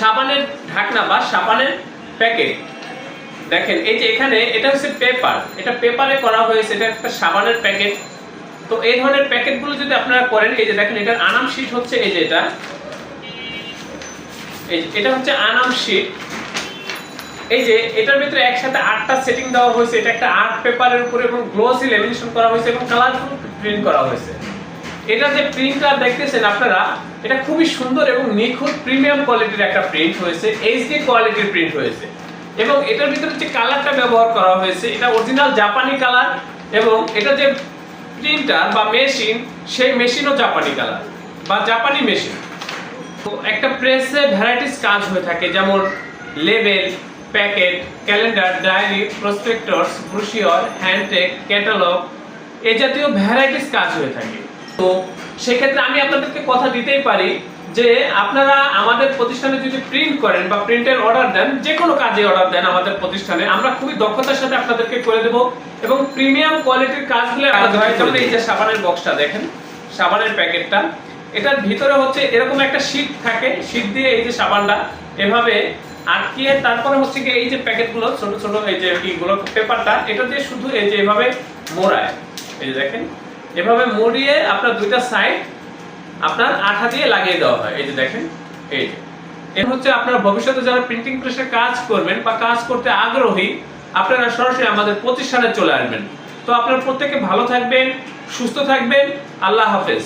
সাবানের ঢাকনা বা সাবানের প্যাকেট। দেখেন, এই যে এখানে এটা হচ্ছে পেপার। এটা পেপারে করা হয়েছে, এটা একটা সাবানের প্যাকেট। তো এই ধরনের প্যাকেটগুলো যদি আপনারা করেন, এই যে দেখেন, এটার আনাম শীট হচ্ছে এই যে এটা। এটা হচ্ছে আনাম শীট। এই যে, এটার ভিতরে একসাথে আটটা সেটিং দেওয়া হয়েছে। এটা একটা আর্ট পেপারের উপরে এবং গ্লোসি লেমিনেশন করা হয়েছে এবং কালারফুল প্রিন্ট করা হয়েছে। এটা যে প্রিন্টটা দেখতেছেন আপনারা, এটা খুবই সুন্দর এবং নিখুঁত প্রিমিয়াম কোয়ালিটির একটা প্রিন্ট হয়েছে এইচডি কোয়ালিটির প্রিন্ট হয়েছে। এবং এটার ভিতরে যে কালারটা ব্যবহার করা হয়েছে, এটা অরিজিনাল জাপানি কালার এবং এটা যে প্রিন্টার বা মেশিন সেই মেশিনও জাপানি কালার বা জাপানি মেশিন তো একটা প্রেসে ভ্যারাইটিস কাজ হয়ে থাকে, যেমন label packet calendar diary prospectus brochure hand tag catalogue এ জাতীয় ভ্যারাইটিস কাজ হয়ে থাকে। তো সেক্ষেত্রে আমি আপনাদেরকে কথা দিতেই পারি যে আপনারা আমাদের প্রতিষ্ঠানে যদি প্রিন্ট করেন বা প্রিন্টের অর্ডার দেন যে কোনো কাজে অর্ডার দেন আমাদের প্রতিষ্ঠানে, আমরা খুবই দক্ষতার সাথে আপনাদেরকে করে দেব এবং প্রিমিয়াম কোয়ালিটির কাজগুলো হয় যেমন এই যে সাবানের বক্সটা দেখেন, সাবানের প্যাকেটটা, এটার ভিতরে হচ্ছে এরকম একটা শীট থাকে শীট দিয়ে এই যে সাবানটা এভাবে আটকিয়ে তারপরে হচ্ছে কি এই যে প্যাকেটগুলো, ছোট ছোট এই যে ইগুলো, পেপারটা, এটা দিয়ে শুধু এই যে এভাবে মোড়ায়। এই যে দেখেন এভাবে মুড়িয়ে আপনার দুইটা সাইড আপনার আঠা দিয়ে লাগিয়ে দেওয়া হয়। এই যে দেখেন, এই যে। হচ্ছে আপনার ভবিষ্যতে যারা প্রিন্টিং প্রেসে কাজ করবেন বা কাজ করতে আগ্রহী, আপনারা সরাসরি আমাদের প্রতিষ্ঠানে চলে আসবেন। তো আপনার প্রত্যেকে ভালো থাকবেন, সুস্থ থাকবেন, আল্লাহ হাফেজ।